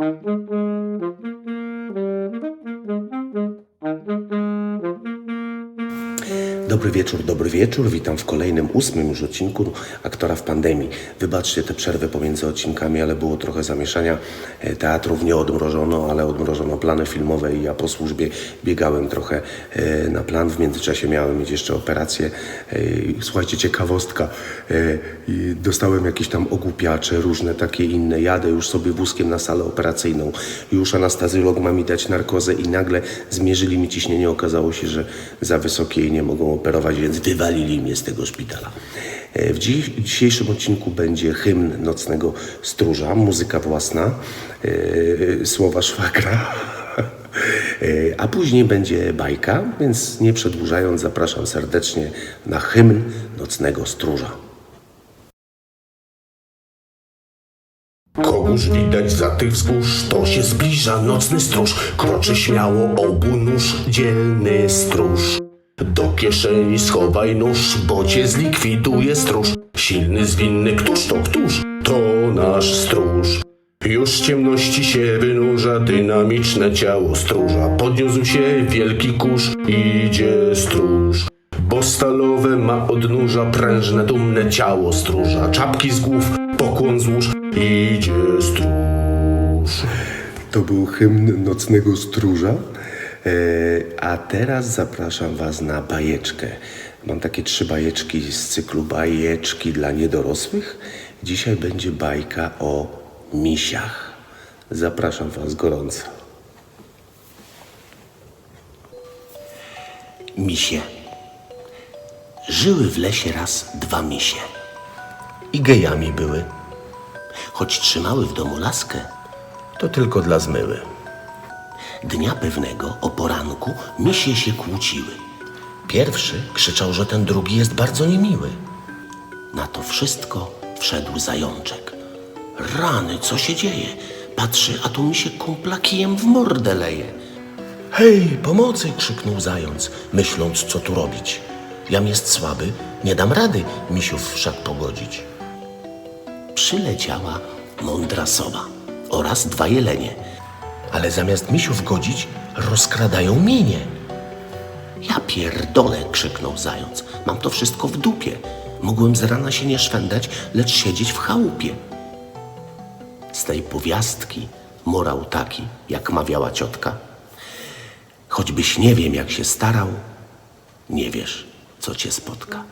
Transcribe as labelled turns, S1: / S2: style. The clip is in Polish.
S1: Thank you. Dobry wieczór, dobry wieczór. Witam w kolejnym, ósmym już odcinku Aktora w pandemii. Wybaczcie te przerwy pomiędzy odcinkami, ale było trochę zamieszania. E, Teatrów nie odmrożono, ale odmrożono plany filmowe i ja po służbie biegałem trochę e, na plan. W międzyczasie miałem mieć jeszcze operację. E, Słuchajcie, ciekawostka. Dostałem jakieś tam ogłupiacze, różne takie inne. Jadę już sobie wózkiem na salę operacyjną. Już anestezjolog ma mi dać narkozę i nagle zmierzyli mi ciśnienie. Okazało się, że za wysokie i nie mogą operować, więc wywalili mnie z tego szpitala. E, W dzisiejszym odcinku będzie hymn Nocnego Stróża, muzyka własna, e, słowa szwagra. E, A później będzie bajka, więc nie przedłużając, zapraszam serdecznie na hymn Nocnego Stróża.
S2: Kogoż widać za tych wzgórz, to się zbliża nocny stróż. Kroczy śmiało obu nóż, dzielny stróż. Do kieszeni schowaj nóż, bo cię zlikwiduje stróż. Silny, zwinny, któż to któż? To nasz stróż. Już z ciemności się wynurza dynamiczne ciało stróża. Podniósł się wielki kurz, idzie stróż. Bo stalowe ma odnóża prężne, dumne ciało stróża. Czapki z głów, pokłon złóż, idzie stróż.
S1: To był hymn Nocnego Stróża. E, A teraz zapraszam Was na bajeczkę. Mam takie trzy bajeczki z cyklu Bajeczki dla niedorosłych. Dzisiaj będzie bajka o misiach. Zapraszam Was gorąco. Misie. Żyły w lesie raz dwa misie. I gejami były. Choć trzymały w domu laskę, to tylko dla zmyły. Dnia pewnego o poranku misie się kłóciły. Pierwszy krzyczał, że ten drugi jest bardzo niemiły. Na to wszystko wszedł zajączek. Rany, co się dzieje? Patrzy, a tu mi się kumpla kijem w mordę leje. Hej, pomocy! krzyknął zając, myśląc, co tu robić. Jam jest słaby, nie dam rady misiów wszak pogodzić. Przyleciała mądra sowa oraz dwa jelenie. Ale zamiast misiów godzić, rozkradają mienie. Ja pierdolę, krzyknął zając. Mam to wszystko w dupie. Mogłem z rana się nie szwendać, lecz siedzieć w chałupie. Z tej powiastki morał taki, jak mawiała ciotka. Choćbyś nie wiem, jak się starał, nie wiesz, co cię spotka.